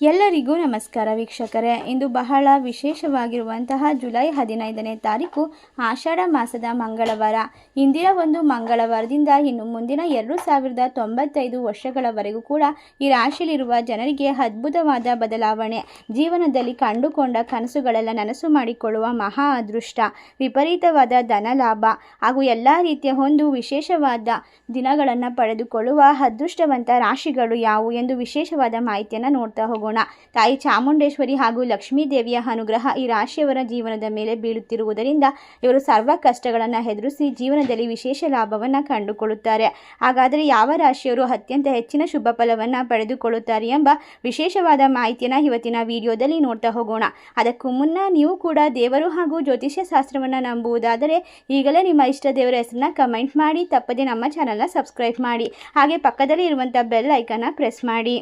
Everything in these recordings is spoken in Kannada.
ಎಲ್ಲರಿಗೂ ನಮಸ್ಕಾರ ವೀಕ್ಷಕರೇ. ಇಂದು ಬಹಳ ವಿಶೇಷವಾಗಿರುವಂತಹ ಜುಲೈ ಹದಿನೈದನೇ ತಾರೀಕು ಆಷಾಢ ಮಾಸದ ಮಂಗಳವಾರ. ಇಂದಿನ ಒಂದು ಮಂಗಳವಾರದಿಂದ ಇನ್ನು ಮುಂದಿನ ಎರಡು ಸಾವಿರದ ತೊಂಬತ್ತೈದು ವರ್ಷಗಳವರೆಗೂ ಕೂಡ ಈ ರಾಶಿಯಲ್ಲಿರುವ ಜನರಿಗೆ ಅದ್ಭುತವಾದ ಬದಲಾವಣೆ, ಜೀವನದಲ್ಲಿ ಕಂಡುಕೊಂಡ ಕನಸುಗಳೆಲ್ಲ ನನಸು ಮಾಡಿಕೊಳ್ಳುವ ಮಹಾ ಅದೃಷ್ಟ, ವಿಪರೀತವಾದ ಧನ ಲಾಭ ಹಾಗೂ ಎಲ್ಲ ರೀತಿಯ ಒಂದು ವಿಶೇಷವಾದ ದಿನಗಳನ್ನು ಪಡೆದುಕೊಳ್ಳುವ ಅದೃಷ್ಟವಂತ ರಾಶಿಗಳು ಯಾವುವು ಎಂದು ವಿಶೇಷವಾದ ಮಾಹಿತಿಯನ್ನು ನೋಡ್ತಾ ಹೋಗೋಣ. ತಾಯಿ ಚಾಮುಂಡೇಶ್ವರಿ ಹಾಗೂ ಲಕ್ಷ್ಮೀ ದೇವಿಯ ಅನುಗ್ರಹ ಈ ರಾಶಿಯವರ ಜೀವನದ ಮೇಲೆ ಬೀಳುತ್ತಿರುವುದರಿಂದ ಇವರು ಸರ್ವ ಕಷ್ಟಗಳನ್ನು ಎದುರಿಸಿ ಜೀವನದಲ್ಲಿ ವಿಶೇಷ ಲಾಭವನ್ನು ಕಂಡುಕೊಳ್ಳುತ್ತಾರೆ. ಹಾಗಾದರೆ ಯಾವ ರಾಶಿಯವರು ಅತ್ಯಂತ ಹೆಚ್ಚಿನ ಶುಭ ಫಲವನ್ನು ಪಡೆದುಕೊಳ್ಳುತ್ತಾರೆ ಎಂಬ ವಿಶೇಷವಾದ ಮಾಹಿತಿಯನ್ನು ಇವತ್ತಿನ ವಿಡಿಯೋದಲ್ಲಿ ನೋಡ್ತಾ ಹೋಗೋಣ. ಅದಕ್ಕೂ ಮುನ್ನ ನೀವು ಕೂಡ ದೇವರು ಹಾಗೂ ಜ್ಯೋತಿಷ್ಯ ಶಾಸ್ತ್ರವನ್ನು ನಂಬುವುದಾದರೆ ಈಗಲೇ ನಿಮ್ಮ ಇಷ್ಟ ದೇವರ ಹೆಸರನ್ನ ಕಮೆಂಟ್ ಮಾಡಿ, ತಪ್ಪದೆ ನಮ್ಮ ಚಾನಲ್ನ ಸಬ್ಸ್ಕ್ರೈಬ್ ಮಾಡಿ, ಹಾಗೆ ಪಕ್ಕದಲ್ಲಿ ಇರುವಂಥ ಬೆಲ್ ಐಕನ್ನ ಪ್ರೆಸ್ ಮಾಡಿ.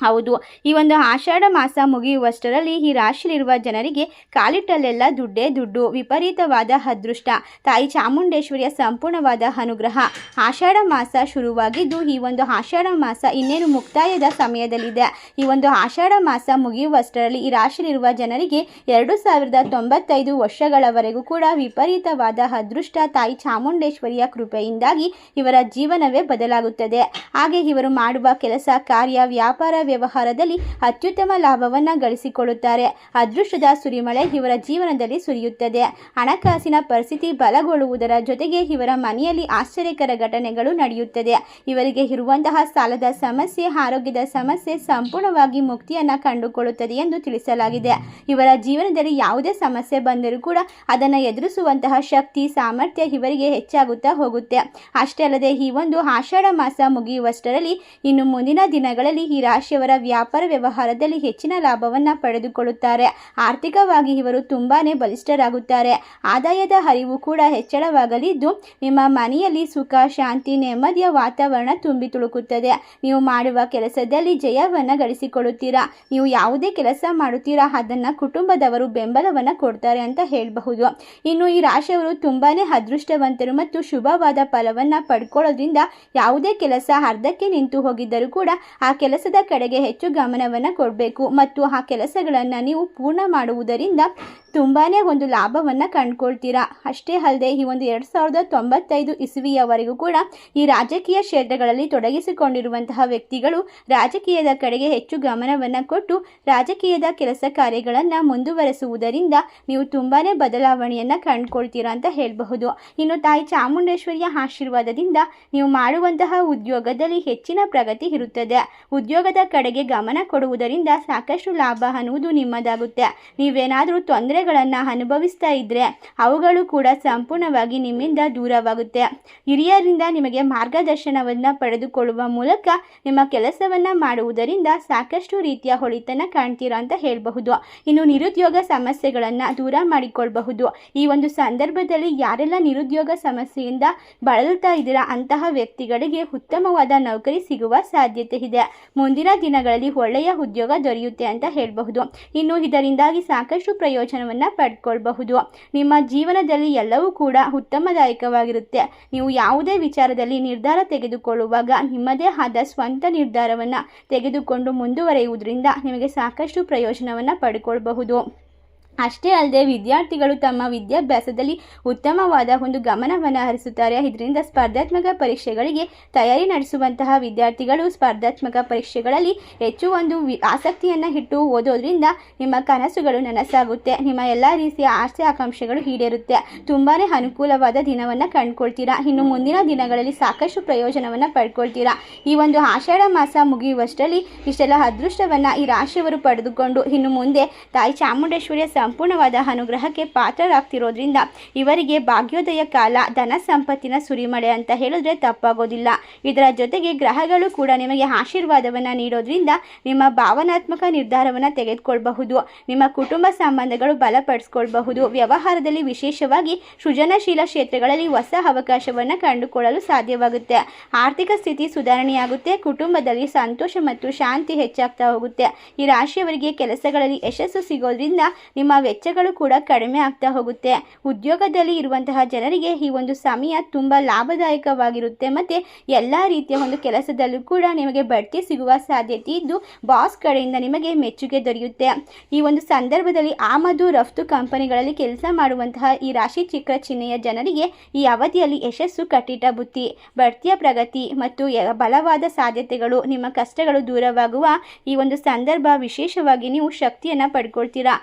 ಹೌದು. ಈ ಒಂದು ಆಷಾಢ ಮಾಸ ಮುಗಿಯುವಷ್ಟರಲ್ಲಿ ಈ ರಾಶಿಯಲ್ಲಿರುವ ಜನರಿಗೆ ಕಾಲಿಟ್ಟಲ್ಲೆಲ್ಲ ದುಡ್ಡೇ ದುಡ್ಡು, ವಿಪರೀತವಾದ ಅದೃಷ್ಟ. ತಾಯಿ ಚಾಮುಂಡೇಶ್ವರಿಯ ಸಂಪೂರ್ಣವಾದ ಅನುಗ್ರಹ. ಆಷಾಢ ಮಾಸ ಶುರುವಾಗಿದ್ದು ಈ ಒಂದು ಆಷಾಢ ಮಾಸ ಇನ್ನೇನು ಮುಕ್ತಾಯದ ಸಮಯದಲ್ಲಿದೆ. ಈ ಒಂದು ಆಷಾಢ ಮಾಸ ಮುಗಿಯುವಷ್ಟರಲ್ಲಿ ಈ ರಾಶಿಯಲ್ಲಿರುವ ಜನರಿಗೆ ಎರಡು ಸಾವಿರದ ತೊಂಬತ್ತೈದು ವರ್ಷಗಳವರೆಗೂ ಕೂಡ ವಿಪರೀತವಾದ ಅದೃಷ್ಟ ತಾಯಿ ಚಾಮುಂಡೇಶ್ವರಿಯ ಕೃಪೆಯಿಂದಾಗಿ ಇವರ ಜೀವನವೇ ಬದಲಾಗುತ್ತದೆ. ಹಾಗೆ ಇವರು ಮಾಡುವ ಕೆಲಸ, ಕಾರ್ಯ, ವ್ಯಾಪಾರ ವ್ಯವಹಾರದಲ್ಲಿ ಅತ್ಯುತ್ತಮ ಲಾಭವನ್ನು ಗಳಿಸಿಕೊಳ್ಳುತ್ತಾರೆ. ಅದೃಷ್ಟದ ಸುರಿಮಳೆ ಇವರ ಜೀವನದಲ್ಲಿ ಸುರಿಯುತ್ತದೆ. ಹಣಕಾಸಿನ ಪರಿಸ್ಥಿತಿ ಬಲಗೊಳ್ಳುವುದರ ಜೊತೆಗೆ ಇವರ ಮನೆಯಲ್ಲಿ ಆಶ್ಚರ್ಯಕರ ಘಟನೆಗಳು ನಡೆಯುತ್ತದೆ. ಇವರಿಗೆ ಇರುವಂತಹ ಸಾಲದ ಸಮಸ್ಯೆ, ಆರೋಗ್ಯದ ಸಮಸ್ಯೆ ಸಂಪೂರ್ಣವಾಗಿ ಮುಕ್ತಿಯನ್ನು ಕಂಡುಕೊಳ್ಳುತ್ತದೆ ಎಂದು ತಿಳಿಸಲಾಗಿದೆ. ಇವರ ಜೀವನದಲ್ಲಿ ಯಾವುದೇ ಸಮಸ್ಯೆ ಬಂದರೂ ಕೂಡ ಅದನ್ನು ಎದುರಿಸುವಂತಹ ಶಕ್ತಿ, ಸಾಮರ್ಥ್ಯ ಇವರಿಗೆ ಹೆಚ್ಚಾಗುತ್ತಾ ಹೋಗುತ್ತೆ. ಅಷ್ಟೇ ಅಲ್ಲದೆ ಈ ಒಂದು ಆಷಾಢ ಮಾಸ ಮುಗಿಯುವಷ್ಟರಲ್ಲಿ ಇನ್ನು ಮುಂದಿನ ದಿನಗಳಲ್ಲಿ ಈ ರಾಶಿಯವರ ವ್ಯಾಪಾರ ವ್ಯವಹಾರದಲ್ಲಿ ಹೆಚ್ಚಿನ ಲಾಭವನ್ನು ಪಡೆದುಕೊಳ್ಳುತ್ತಾರೆ. ಆರ್ಥಿಕವಾಗಿ ಇವರು ತುಂಬಾನೇ ಬಲಿಷ್ಠರಾಗುತ್ತಾರೆ. ಆದಾಯದ ಹರಿವು ಕೂಡ ಹೆಚ್ಚಳವಾಗಲಿದ್ದು, ನಿಮ್ಮ ಮನೆಯಲ್ಲಿ ಸುಖ, ಶಾಂತಿ, ನೆಮ್ಮದಿಯ ವಾತಾವರಣ ತುಂಬಿ ತುಳುಕುತ್ತದೆ. ನೀವು ಮಾಡುವ ಕೆಲಸದಲ್ಲಿ ಜಯವನ್ನು ಗಳಿಸಿಕೊಳ್ಳುತ್ತೀರಾ? ನೀವು ಯಾವುದೇ ಕೆಲಸ ಮಾಡುತ್ತೀರಾ? ಅದನ್ನು ಕುಟುಂಬದವರು ಬೆಂಬಲವನ್ನು ಕೊಡ್ತಾರೆ ಅಂತ ಹೇಳಬಹುದು. ಇನ್ನು ಈ ರಾಶಿಯವರು ತುಂಬಾನೇ ಅದೃಷ್ಟವಂತರು ಮತ್ತು ಶುಭವಾದ ಫಲವನ್ನು ಪಡ್ಕೊಳ್ಳೋದ್ರಿಂದ ಯಾವುದೇ ಕೆಲಸ ಅರ್ಧಕ್ಕೆ ನಿಂತು ಹೋಗಿದ್ದರೂ ಕೂಡ ಆ ಕೆಲಸದ ಕಡೆಗೆ ಹೆಚ್ಚು ಗಮನವನ್ನು ಕೊಡಬೇಕು. ಮತ್ತು ಆ ಕೆಲಸಗಳನ್ನು ನೀವು ಪೂರ್ಣ ಮಾಡುವುದರಿಂದ ತುಂಬಾ ಒಂದು ಲಾಭವನ್ನು ಕಂಡುಕೊಳ್ತೀರಾ. ಅಷ್ಟೇ ಅಲ್ಲದೆ ಈ ಒಂದು ಎರಡು ಸಾವಿರದ ತೊಂಬತ್ತೈದು ಇಸುವಿಯವರೆಗೂ ಕೂಡ ಈ ರಾಜಕೀಯ ಕ್ಷೇತ್ರಗಳಲ್ಲಿ ತೊಡಗಿಸಿಕೊಂಡಿರುವಂತಹ ವ್ಯಕ್ತಿಗಳು ರಾಜಕೀಯದ ಕಡೆಗೆ ಹೆಚ್ಚು ಗಮನವನ್ನು ಕೊಟ್ಟು ರಾಜಕೀಯದ ಕೆಲಸ ಕಾರ್ಯಗಳನ್ನು ಮುಂದುವರೆಸುವುದರಿಂದ ನೀವು ತುಂಬಾ ಬದಲಾವಣೆಯನ್ನು ಕಂಡುಕೊಳ್ತೀರಾ ಅಂತ ಹೇಳಬಹುದು. ಇನ್ನು ತಾಯಿ ಚಾಮುಂಡೇಶ್ವರಿಯ ಆಶೀರ್ವಾದದಿಂದ ನೀವು ಮಾಡುವಂತಹ ಉದ್ಯೋಗದಲ್ಲಿ ಹೆಚ್ಚಿನ ಪ್ರಗತಿ ಇರುತ್ತದೆ. ಉದ್ಯೋಗದ ಕಡೆಗೆ ಗಮನ ಕೊಡುವುದರಿಂದ ಸಾಕಷ್ಟು ಲಾಭ ಅನ್ನುವುದು ನಿಮ್ಮದಾಗುತ್ತೆ. ನೀವೇನಾದರೂ ತೊಂದರೆಗಳನ್ನು ಅನುಭವಿಸ್ತಾ ಇದ್ದರೆ ಅವುಗಳು ಕೂಡ ಸಂಪೂರ್ಣವಾಗಿ ನಿಮ್ಮಿಂದ ದೂರವಾಗುತ್ತೆ. ಹಿರಿಯರಿಂದ ನಿಮಗೆ ಮಾರ್ಗದರ್ಶನವನ್ನು ಪಡೆದುಕೊಳ್ಳುವ ಮೂಲಕ ನಿಮ್ಮ ಕೆಲಸವನ್ನು ಮಾಡುವುದರಿಂದ ಸಾಕಷ್ಟು ರೀತಿಯ ಹೊಳಿತನ ಕಾಣ್ತೀರಾ ಅಂತ ಹೇಳಬಹುದು. ಇನ್ನು ನಿರುದ್ಯೋಗ ಸಮಸ್ಯೆಗಳನ್ನು ದೂರ ಮಾಡಿಕೊಳ್ಳಬಹುದು ಈ ಒಂದು ಸಂದರ್ಭದಲ್ಲಿ ಯಾರೆಲ್ಲ ನಿರುದ್ಯೋಗ ಸಮಸ್ಯೆಯಿಂದ ಬಳಲ್ತಾ ಇದ್ದೀರಾ ಅಂತಹ ವ್ಯಕ್ತಿಗಳಿಗೆ ಉತ್ತಮವಾದ ನೌಕರಿ ಸಿಗುವ ಸಾಧ್ಯತೆ ಇದೆ. ಮುಂದಿನ ದಿನಗಳಲ್ಲಿ ಒಳ್ಳೆಯ ಉದ್ಯೋಗ ದೊರೆಯುತ್ತೆ ಅಂತ ಹೇಳಬಹುದು. ಇನ್ನು ಇದರಿಂದಾಗಿ ಸಾಕಷ್ಟು ಪ್ರಯೋಜನವನ್ನು ಪಡ್ಕೊಳ್ಬಹುದು. ನಿಮ್ಮ ಜೀವನದಲ್ಲಿ ಎಲ್ಲವೂ ಕೂಡ ಉತ್ತಮದಾಯಕವಾಗಿರುತ್ತೆ. ನೀವು ಯಾವುದೇ ವಿಚಾರದಲ್ಲಿ ನಿರ್ಧಾರ ತೆಗೆದುಕೊಳ್ಳುವಾಗ ನಿಮ್ಮದೇ ಆದ ಸ್ವಂತ ನಿರ್ಧಾರವನ್ನು ತೆಗೆದುಕೊಂಡು ಮುಂದುವರೆಯುವುದರಿಂದ ನಿಮಗೆ ಸಾಕಷ್ಟು ಪ್ರಯೋಜನವನ್ನು ಪಡ್ಕೊಳ್ಬಹುದು. ಅಷ್ಟೇ ಅಲ್ಲದೆ ವಿದ್ಯಾರ್ಥಿಗಳು ತಮ್ಮ ವಿದ್ಯಾಭ್ಯಾಸದಲ್ಲಿ ಉತ್ತಮವಾದ ಒಂದು ಗಮನವನ್ನು ಹರಿಸುತ್ತಾರೆ. ಇದರಿಂದ ಸ್ಪರ್ಧಾತ್ಮಕ ಪರೀಕ್ಷೆಗಳಿಗೆ ತಯಾರಿ ನಡೆಸುವಂತಹ ವಿದ್ಯಾರ್ಥಿಗಳು ಸ್ಪರ್ಧಾತ್ಮಕ ಪರೀಕ್ಷೆಗಳಲ್ಲಿ ಹೆಚ್ಚು ಒಂದು ಆಸಕ್ತಿಯನ್ನು ಇಟ್ಟು ಓದೋದ್ರಿಂದ ನಿಮ್ಮ ಕನಸುಗಳು ನನಸಾಗುತ್ತೆ. ನಿಮ್ಮ ಎಲ್ಲ ರೀತಿಯ ಆಸೆ ಆಕಾಂಕ್ಷೆಗಳು ಈಡೇರುತ್ತೆ. ತುಂಬಾ ಅನುಕೂಲವಾದ ದಿನವನ್ನು ಕಂಡುಕೊಳ್ತೀರಾ. ಇನ್ನು ಮುಂದಿನ ದಿನಗಳಲ್ಲಿ ಸಾಕಷ್ಟು ಪ್ರಯೋಜನವನ್ನು ಪಡ್ಕೊಳ್ತೀರಾ. ಈ ಒಂದು ಆಷಾಢ ಮಾಸ ಮುಗಿಯುವಷ್ಟರಲ್ಲಿ ಇಷ್ಟೆಲ್ಲ ಅದೃಷ್ಟವನ್ನು ಈ ರಾಶಿಯವರು ಪಡೆದುಕೊಂಡು ಇನ್ನು ಮುಂದೆ ತಾಯಿ ಚಾಮುಂಡೇಶ್ವರಿಯ ಸಂಪೂರ್ಣವಾದ ಅನುಗ್ರಹಕ್ಕೆ ಪಾತ್ರರಾಗ್ತಿರೋದ್ರಿಂದ ಇವರಿಗೆ ಭಾಗ್ಯೋದಯ ಕಾಲ, ಧನ ಸಂಪತ್ತಿನ ಸುರಿಮಳೆ ಅಂತ ಹೇಳಿದ್ರೆ ತಪ್ಪಾಗೋದಿಲ್ಲ. ಇದರ ಜೊತೆಗೆ ಗ್ರಹಗಳು ಕೂಡ ನಿಮಗೆ ಆಶೀರ್ವಾದವನ್ನು ನೀಡೋದ್ರಿಂದ ನಿಮ್ಮ ಭಾವನಾತ್ಮಕ ನಿರ್ಧಾರವನ್ನು ತೆಗೆದುಕೊಳ್ಬಹುದು. ನಿಮ್ಮ ಕುಟುಂಬ ಸಂಬಂಧಗಳು ಬಲಪಡಿಸ್ಕೊಳ್ಬಹುದು. ವ್ಯವಹಾರದಲ್ಲಿ ವಿಶೇಷವಾಗಿ ಸೃಜನಶೀಲ ಕ್ಷೇತ್ರಗಳಲ್ಲಿ ಹೊಸ ಅವಕಾಶವನ್ನು ಕಂಡುಕೊಳ್ಳಲು ಸಾಧ್ಯವಾಗುತ್ತೆ. ಆರ್ಥಿಕ ಸ್ಥಿತಿ ಸುಧಾರಣೆಯಾಗುತ್ತೆ, ಕುಟುಂಬದಲ್ಲಿ ಸಂತೋಷ ಮತ್ತು ಶಾಂತಿ ಹೆಚ್ಚಾಗ್ತಾ ಹೋಗುತ್ತೆ. ಈ ರಾಶಿಯವರಿಗೆ ಕೆಲಸಗಳಲ್ಲಿ ಯಶಸ್ಸು ಸಿಗೋದ್ರಿಂದ ನಿಮ್ಮ ವೆಚ್ಚಗಳು ಕೂಡ ಕಡಿಮೆ ಆಗ್ತಾ ಹೋಗುತ್ತೆ. ಉದ್ಯೋಗದಲ್ಲಿ ಇರುವಂತಹ ಜನರಿಗೆ ಈ ಒಂದು ಸಮಯ ತುಂಬ ಲಾಭದಾಯಕವಾಗಿರುತ್ತೆ. ಮತ್ತು ಎಲ್ಲ ರೀತಿಯ ಒಂದು ಕೆಲಸದಲ್ಲೂ ಕೂಡ ನಿಮಗೆ ಬಡ್ತಿ ಸಿಗುವ ಸಾಧ್ಯತೆ ಇದ್ದು ಬಾಸ್ ಕಡೆಯಿಂದ ನಿಮಗೆ ಮೆಚ್ಚುಗೆ ದೊರೆಯುತ್ತೆ. ಈ ಒಂದು ಸಂದರ್ಭದಲ್ಲಿ ಆಮದು ರಫ್ತು ಕಂಪನಿಗಳಲ್ಲಿ ಕೆಲಸ ಮಾಡುವಂತಹ ಈ ರಾಶಿ ಚಿಕ್ಕ ಚಿಹ್ನೆಯ ಜನರಿಗೆ ಈ ಅವಧಿಯಲ್ಲಿ ಯಶಸ್ಸು ಕಟ್ಟಿಟ್ಟ ಬುತ್ತಿ ಬಡ್ತಿಯ ಪ್ರಗತಿ ಮತ್ತು ಬಲವಾದ ಸಾಧ್ಯತೆಗಳು ನಿಮ್ಮ ಕಷ್ಟಗಳು ದೂರವಾಗುವ ಈ ಒಂದು ಸಂದರ್ಭ ವಿಶೇಷವಾಗಿ ನೀವು ಶಕ್ತಿಯನ್ನು ಪಡ್ಕೊಳ್ತೀರಾ.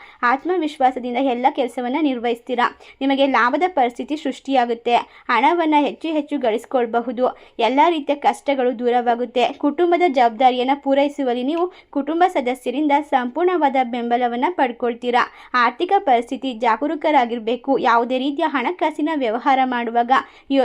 ಆತ್ಮವಿಶ್ವಾಸದಿಂದ ಎಲ್ಲ ಕೆಲಸವನ್ನು ನಿರ್ವಹಿಸ್ತೀರಾ? ನಿಮಗೆ ಲಾಭದ ಪರಿಸ್ಥಿತಿ ಸೃಷ್ಟಿಯಾಗುತ್ತೆ. ಹಣವನ್ನು ಹೆಚ್ಚು ಹೆಚ್ಚು ಗಳಿಸ್ಕೊಳ್ಬಹುದು. ಎಲ್ಲ ರೀತಿಯ ಕಷ್ಟಗಳು ದೂರವಾಗುತ್ತೆ. ಕುಟುಂಬದ ಜವಾಬ್ದಾರಿಯನ್ನು ಪೂರೈಸುವಲ್ಲಿ ನೀವು ಕುಟುಂಬ ಸದಸ್ಯರಿಂದ ಸಂಪೂರ್ಣವಾದ ಬೆಂಬಲವನ್ನು ಪಡ್ಕೊಳ್ತೀರಾ? ಆರ್ಥಿಕ ಪರಿಸ್ಥಿತಿ ಜಾಗರೂಕರಾಗಿರಬೇಕು. ಯಾವುದೇ ರೀತಿಯ ಹಣಕಾಸಿನ ವ್ಯವಹಾರ ಮಾಡುವಾಗ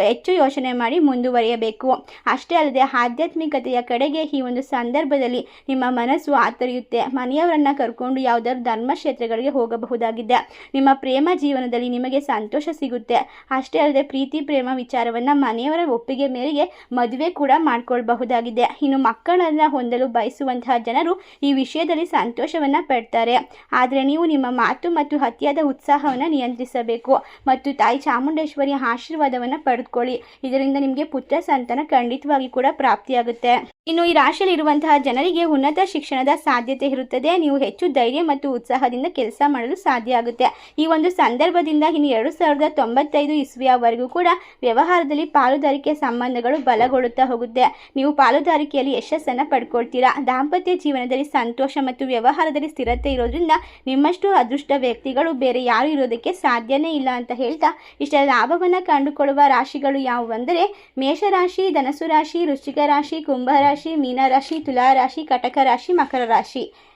ಹೆಚ್ಚು ಯೋಚನೆ ಮಾಡಿ ಮುಂದುವರಿಯಬೇಕು. ಅಷ್ಟೇ ಅಲ್ಲದೆ ಆಧ್ಯಾತ್ಮಿಕತೆಯ ಕಡೆಗೆ ಈ ಒಂದು ಸಂದರ್ಭದಲ್ಲಿ ನಿಮ್ಮ ಮನಸ್ಸು ಆತರಿಯುತ್ತೆ. ಮನೆಯವರನ್ನ ಕರ್ಕೊಂಡು ಯಾವುದಾದ್ರು ಧರ್ಮಕ್ಷೇತ್ರಗಳಿಗೆ ಹೋಗಬಹುದಾಗಿದೆ ನಿಮ್ಮ ಪ್ರೇಮ ಜೀವನದಲ್ಲಿ ನಿಮಗೆ ಸಂತೋಷ ಸಿಗುತ್ತೆ. ಅಷ್ಟೇ ಅಲ್ಲದೆ ಪ್ರೀತಿ, ಪ್ರೇಮ ವಿಚಾರವನ್ನು ಮನೆಯವರ ಒಪ್ಪಿಗೆ ಮೇರೆಗೆ ಮದುವೆ ಕೂಡ ಮಾಡ್ಕೊಳ್ಬಹುದಾಗಿದೆ. ಇನ್ನು ಮಕ್ಕಳನ್ನು ಹೊಂದಲು ಬಯಸುವಂತಹ ಜನರು ಈ ವಿಷಯದಲ್ಲಿ ಸಂತೋಷವನ್ನು ಪಡ್ತಾರೆ. ಆದರೆ ನೀವು ನಿಮ್ಮ ಮಾತು ಮತ್ತು ಅತಿಯಾದ ಉತ್ಸಾಹವನ್ನು ನಿಯಂತ್ರಿಸಬೇಕು. ಮತ್ತು ತಾಯಿ ಚಾಮುಂಡೇಶ್ವರಿಯ ಆಶೀರ್ವಾದವನ್ನು ಪಡೆದುಕೊಳ್ಳಿ. ಇದರಿಂದ ನಿಮಗೆ ಪುತ್ರ ಸಂತಾನ ಖಂಡಿತವಾಗಿ ಕೂಡ ಪ್ರಾಪ್ತಿಯಾಗುತ್ತೆ. ಇನ್ನು ಈ ರಾಶಿಯಲ್ಲಿ ಇರುವಂತಹ ಜನರಿಗೆ ಉನ್ನತ ಶಿಕ್ಷಣದ ಸಾಧ್ಯತೆ ಇರುತ್ತದೆ. ನೀವು ಹೆಚ್ಚು ಧೈರ್ಯ ಮತ್ತು ಉತ್ಸಾಹದಿಂದ ಕೆಲಸ ಮಾಡಲು ಸಾಧ್ಯ ಆಗುತ್ತೆ. ಈ ಒಂದು ಸಂದರ್ಭದಿಂದ ಇನ್ನು ಎರಡು ಸಾವಿರದ ತೊಂಬತ್ತೈದು ಇಸ್ವಿಯವರೆಗೂ ಕೂಡ ವ್ಯವಹಾರದಲ್ಲಿ ಪಾಲುದಾರಿಕೆ ಸಂಬಂಧಗಳು ಬಲಗೊಳ್ಳುತ್ತಾ ಹೋಗುತ್ತೆ. ನೀವು ಪಾಲುದಾರಿಕೆಯಲ್ಲಿ ಯಶಸ್ಸನ್ನು ಪಡ್ಕೊಳ್ತೀರಾ? ದಾಂಪತ್ಯ ಜೀವನದಲ್ಲಿ ಸಂತೋಷ ಮತ್ತು ವ್ಯವಹಾರದಲ್ಲಿ ಸ್ಥಿರತೆ ಇರೋದ್ರಿಂದ ನಿಮ್ಮಷ್ಟು ಅದೃಷ್ಟ ವ್ಯಕ್ತಿಗಳು ಬೇರೆ ಯಾರು ಇರೋದಕ್ಕೆ ಸಾಧ್ಯನೇ ಇಲ್ಲ ಅಂತ ಹೇಳ್ತಾ ಇಷ್ಟ ಲಾಭವನ್ನು ಕಂಡುಕೊಳ್ಳುವ ರಾಶಿಗಳು ಯಾವುವು ಅಂದರೆ ಮೇಷರಾಶಿ ಧನಸು ರಾಶಿ, ವೃಶ್ಚಿಕ ರಾಶಿ, ಕುಂಭ ರಾಶಿ ಮೀನರಾಶಿ ತುಲಾ ರಾಶಿ, ಕಟಕ ರಾಶಿ, ಮಕರ ರಾಶಿ.